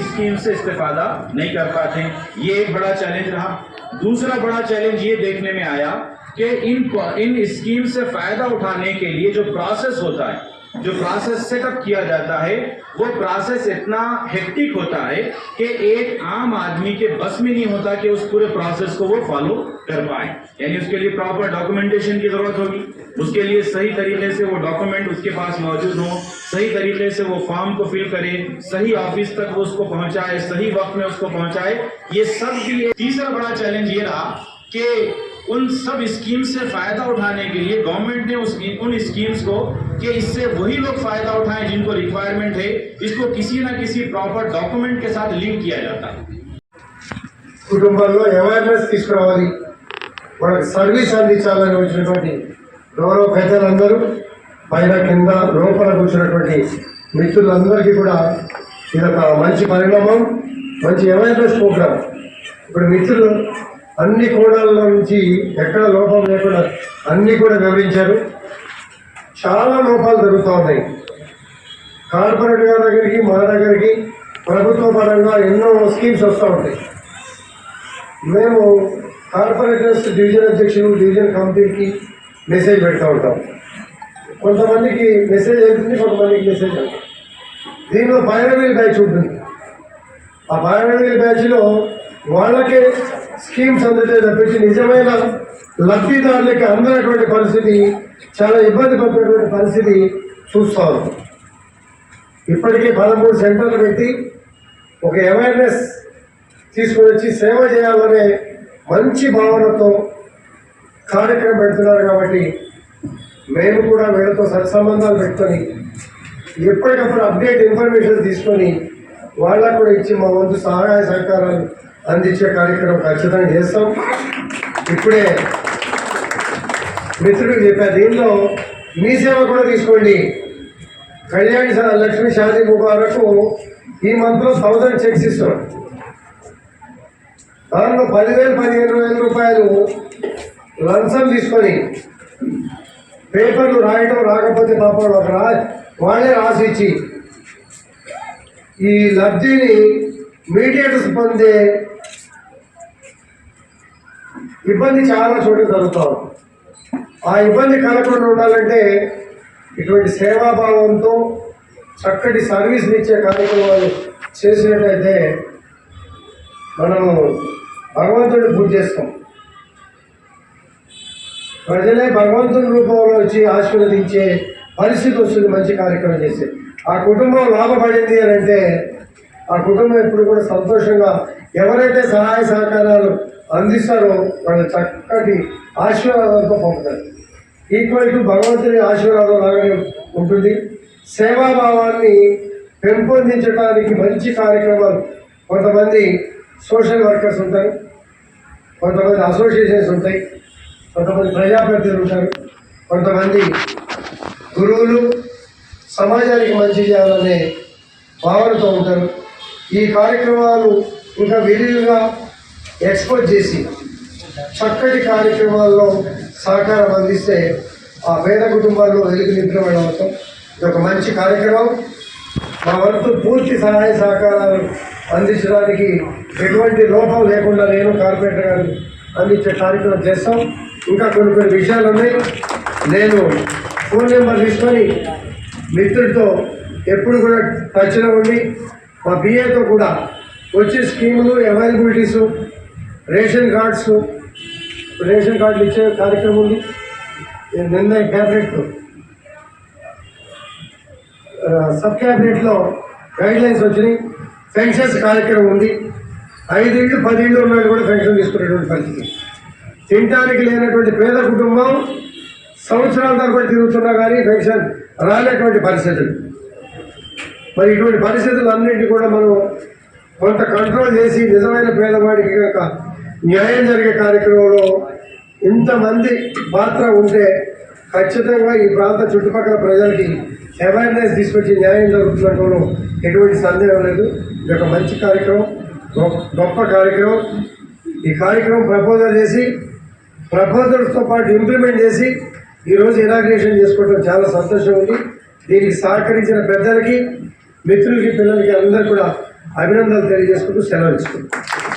Scheme से इस्तेफादा नहीं कर पाते। ये एक बड़ा चैलेंज रहा। दूसरा बड़ा चैलेंज ये देखने में आया कि इन इन स्कीम से फ़ायदा उठाने के लिए जो प्रोसेस होता है जो प्रोसेस सेटअप किया जाता है, वो प्रोसेस इतना हेक्टिक होता है कि एक आम आदमी के बस में नहीं होता कि उस पूरे प्रोसेस को वो फॉलो कर पाए। यानी उसके लिए प्रॉपर डॉक्यूमेंटेशन की ज़रूरत होगी। उसके लिए सही तरीके से वो डॉक्यूमेंट उसके पास मौजूद हो, सही तरीके से वो फॉर्म को फिल करे, सही ऑफ़िस तक वो उसको पहुँचाए, सही वक्त में उसको पहुँचाए। ये सब भी एक तीसरा बड़ा चैलेंज ये रहा कि उन सब स्कीम से फायदा उठाने के लिए गवर्नमेंट ने उस उन स्कीम्स को कि इससे वही लोग फायदा उठाएं जिनको रिक्वायरमेंट है इसको किसी ना किसी प्रॉपर डॉक्यूमेंट के साथ लिंक किया जाता है కుటుంబంలో అవేర్నెస్ తీసుకురావాలి వాళ్ళకి సర్వీస్ అందించాలని వచ్చినటువంటి గౌరవ పెద్దలందరూ పైన కింద లోపల కూర్చున్నటువంటి మిత్రులందరికీ కూడా ఇదొక మంచి పరిణామం మంచి అవేర్నెస్ ప్రోగ్రామ్ ఇప్పుడు మిత్రులు అన్ని కోణాల నుంచి ఎక్కడ లోపం లేకుండా అన్నీ కూడా వివరించారు. చాలా లోపాలు జరుగుతూ ఉన్నాయి. కార్పొరేట్ గారి దగ్గరికి మా దగ్గరికి ప్రభుత్వ పరంగా ఎన్నో స్కీమ్స్ వస్తూ ఉంటాయి. మేము కార్పొరేటర్స్ డివిజన్ అధ్యక్షులు డివిజన్ కమిటీకి మెసేజ్ పెడతా ఉంటాం. కొంతమందికి మెసేజ్ వెళ్తుంది కొంతమందికి మెసేజ్ వెళ్తుంది దీనిలో పైరవీల్ బ్యాచ్ ఉంటుంది. ఆ పైరవీల్ బ్యాచ్లో వాళ్ళకే స్కీమ్స్ అందితే తప్పించి నిజమైన లబ్ధిదారులకి అందినటువంటి పరిస్థితి చాలా ఇబ్బంది పడుతున్నటువంటి పరిస్థితి చూస్తా ఇప్పటికీ పదమూడు సెంటర్లు పెట్టి ఒక అవేర్నెస్ తీసుకొని వచ్చి సేవ చేయాలనే మంచి భావనతో కార్యక్రమం పెడుతున్నారు కాబట్టి మేము కూడా వీళ్ళతో సత్సంబంధాలు పెట్టుకొని ఎప్పటికప్పుడు అప్డేట్ ఇన్ఫర్మేషన్ తీసుకొని వాళ్ళకు కూడా ఇచ్చి మా వంతు సహాయ సహకారాలు అందించే కార్యక్రమం ఖచ్చితంగా చేస్తాం. ఇప్పుడే మిత్రుడు చెప్పారు దీనిలో మీ సేవ కూడా తీసుకోండి. కళ్యాణ్ సార్ లక్ష్మీ షాదీ ముబారకు ఈ మంత్లో థౌజండ్ చెక్స్ ఇస్తాం దాంట్లో పదివేలు పదిహేను వేల రూపాయలు లంచం తీసుకొని పేపర్లు రాయడం రాకపోతే పాపం ఒక రా వాళ్ళే రాసి ఇచ్చి ఈ లబ్ధిని మీడియేటర్స్ పొందే ఇబ్బంది చాలా చోట్ల జరుగుతూ ఉంది. ఆ ఇబ్బంది కలగకుండా ఉండాలంటే ఇటువంటి సేవాభావంతో చక్కటి సర్వీస్ ఇచ్చే కార్యక్రమాలు చేసినట్లయితే మనము భగవంతుడిని పూజ చేస్తాం ప్రజలే భగవంతుని రూపంలో వచ్చి ఆశీర్వదించే పరిస్థితి వస్తుంది మంచి కార్యక్రమం చేస్తే ఆ కుటుంబం లాభపడింది అని అంటే ఆ కుటుంబం ఎప్పుడు కూడా సంతోషంగా ఎవరైతే సహాయ సహకారాలు అందిస్తారో వాళ్ళు చక్కటి ఆశీర్వాదంతో పంపుతారు. ఈక్వల్ టు భగవంతుని ఆశీర్వాదం లాగానే ఉంటుంది. సేవాభావాన్ని పెంపొందించడానికి మంచి కార్యక్రమాలు కొంతమంది సోషల్ వర్కర్స్ ఉంటారు. కొంతమంది అసోసియేషన్స్ ఉంటాయి. కొంతమంది ప్రజాప్రతినిధులు ఉంటారు. కొంతమంది గురువులు సమాజానికి మంచి చేయాలనే భావనతో ఉంటారు. ఈ కార్యక్రమాలు ఇంకా విరివిగా ఎక్స్పోజ్ చేసి చక్కటి కార్యక్రమాల్లో సహకారం అందిస్తే ఆ పేద కుటుంబాల్లో వెలుగు నిద్రమడం అవుతాం ఇది ఒక మంచి కార్యక్రమం. మా వంతు పూర్తి సహాయ సహకారాలు అందించడానికి ఎటువంటి లోపం లేకుండా నేను కార్పొరేటర్ గారు అందించే కార్యక్రమం చేస్తాం. ఇంకా కొన్ని కొన్ని విషయాలు ఉన్నాయి. నేను ఫోన్ నెంబర్ తీసుకొని మిత్రుడితో ఎప్పుడు కూడా టచ్లో ఉండి మా బిఏతో కూడా వచ్చే స్కీములు అవైలబిలిటీసు రేషన్ కార్డ్స్ రేషన్ కార్డులు ఇచ్చే కార్యక్రమం ఉంది. నిన్న క్యాబినెట్ సబ్ క్యాబినెట్లో గైడ్ లైన్స్ వచ్చినాయి. పెన్షన్స్ కార్యక్రమం ఉంది. ఐదేళ్ళు పదేళ్ళు పది కూడా పెన్షన్ తీసుకునేటువంటి పరిస్థితి. తినడానికి లేనటువంటి పేద కుటుంబం సంవత్సరాల తరబడి తిరుగుతున్నా కానీ పెన్షన్ రానటువంటి పరిస్థితులు. మరి ఇటువంటి పరిస్థితులు అన్నింటినీ కూడా మనం కొంత కంట్రోల్ చేసి నిజమైన పేదవాడికి కనుక న్యాయం జరిగే కార్యక్రమంలో ఇంతమంది పాత్ర ఉంటే ఖచ్చితంగా ఈ ప్రాంత చుట్టుపక్కల ప్రజలకి అవేర్నెస్ తీసుకొచ్చి న్యాయం జరుగుతున్నట్టు ఎటువంటి సందేహం లేదు. ఇది ఒక మంచి కార్యక్రమం గొప్ప- గొప్ప కార్యక్రమం. ఈ కార్యక్రమం ప్రపోజల్ చేసి ప్రపోజల్స్తో పాటు ఇంప్లిమెంట్ చేసి ఈరోజు ఇనాగ్రేషన్ చేసుకోవడం చాలా సంతోషం ఉంది. దీనికి సహకరించిన పెద్దలకి మిత్రులకి పిల్లలకి అందరూ కూడా అభినందనలు తెలియజేసుకుంటూ సెలవు ఇస్తున్నాం